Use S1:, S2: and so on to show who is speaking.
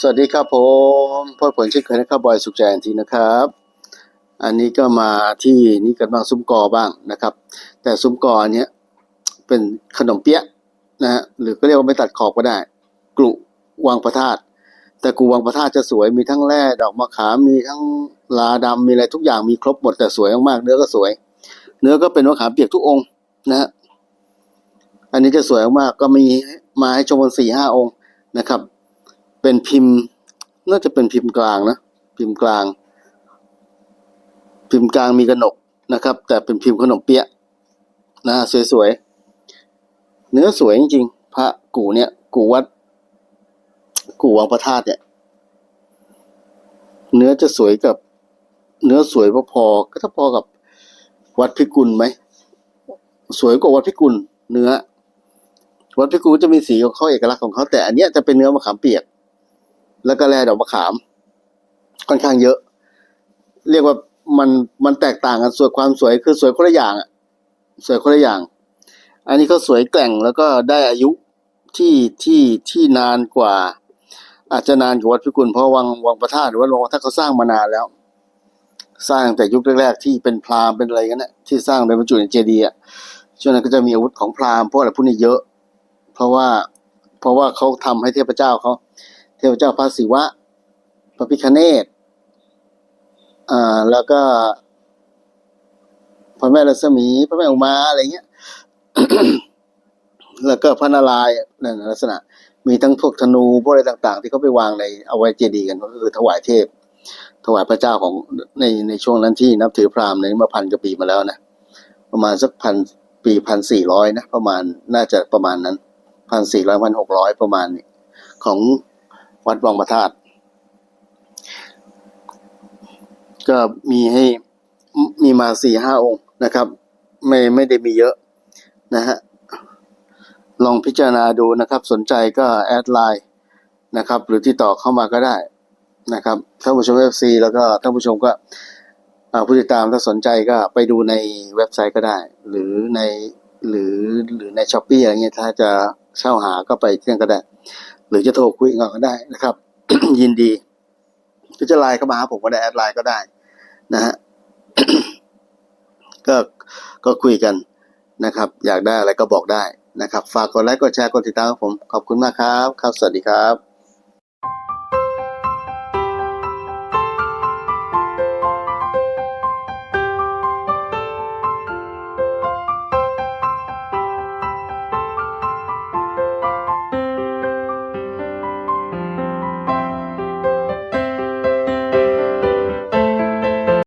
S1: สวัสดีครับผมพ่อผลเช่นเคยนะครับบอยสุขใจอันทีนะครับ อันนี้ก็มาที่นี่กันบ้างซุ้มกอบ้างนะครับ แต่ซุ้มกอเนี้ยเป็นขนมเปี๊ยะนะฮะหรือก็เรียกว่าไม่ตัดขอบก็ได้ กลุวางประทาดแต่กลุวางประทาดจะสวยมีทั้งแร่ดอกมะขามมีทั้งลาดำมีอะไรทุกอย่างมีครบหมดแต่สวยมากๆเนื้อก็สวย เนื้อก็เป็นมะขามเปียกทุกองค์นะฮะอันนี้จะสวยมากก็มีมาให้ชมกันสี่ห้าองค์นะครับ เป็นพิมพ์ น่าจะเป็นพิมพ์กลางนะ พิมพ์กลาง พิมพ์กลางมีกระหนกนะครับ แต่เป็นพิมพ์ขนมเปี๊ยะนะสวยๆ เนื้อสวยจริงๆ พระกูเนี่ย กูวัด กูวังพระธาตุเนี่ย เนื้อจะสวยกับ เนื้อสวยพอก็ถ้าพอกับวัดพิกุลไหม สวยกว่าวัดพิกุลเนื้อ วัดพิกุลจะมีสีของเขาเอกลักษณ์ของเขาแต่อันเนี้ยจะเป็นเนื้อมะขามเปียก แล้วก็แร่ดอกมะขาม ค่อนข้างเยอะ เรียกว่ามันมันแตกต่างกันส่วนความสวยคือสวยคนละอย่างอะสวยคนละอย่าง อันนี้ก็สวยแกร่งแล้วก็ได้อายุที่ที่ที่นานกว่า อาจจะนานกว่าวัดพิกุลเพราะวังวังประธาตหรือว่าวังพระธาเขาสร้างมานานแล้ว สร้างแต่ยุคแรกๆที่เป็นพราหมณ์เป็นอะไรกันนะที่สร้างเป็นบรรจุในเจดีย์ช่วงนั้นก็จะมีอาวุธของพราหมณ์พวกอะไรพวกนี้เยอะ เพราะว่าเพราะว่าเขาทำให้เทพเจ้าเขา ทพเจ้าพระศิวะ พระพิคเนตอ่าแล้วก็พระแม่รัศมี พระแม่อุมาอะไรเงี้ย แล้วก็พระนารายณ์นั่นลักษณะ มีทั้งพวกธนูพวกอะไรต่าง ๆ ที่เขาไปวางในเอาไว้เจดีย์กันก็คือถวายเทพ ถวายพระเจ้าของในในช่วงนั้นที่นับถือพราหมณ์ในเมื่อพันกว่าปีมาแล้วนะประมาณสักพันปีพันสี่ร้อยนะประมาณน่าจะประมาณนั้นพันสี่ร้อยพันหกร้อยประมาณนี้ของ วัดวังประธาตุก็มีให้มีมาสี่ห้าองค์นะครับ ไม่ไม่ได้มีเยอะนะฮะลองพิจารณาดูนะครับ สนใจก็แอดไลน์นะครับ หรือที่ต่อเข้ามาก็ได้นะครับท่านผู้ชมเอฟซีแล้วก็ท่านผู้ชมก็อ่าผู้ติดตามถ้าสนใจก็ไปดูในเว็บไซต์ก็ได้ หรือในหรือหรือในช้อปปี้อะไรเงี้ยถ้าจะเช่าหาก็ไปเที่นั่นก็ได้ หรือจะโทรคุยกันก็ได้นะครับ ยินดีหรือจะไลน์เข้ามาหาผมก็ได้แอดไลน์ก็ได้นะฮะก็ก็คุยกันนะครับ อยากได้อะไรก็บอกได้นะครับ ฝากกดไลค์กดแชร์กดติดตามครับผมขอบคุณมากครับ ครับ สวัสดีครับ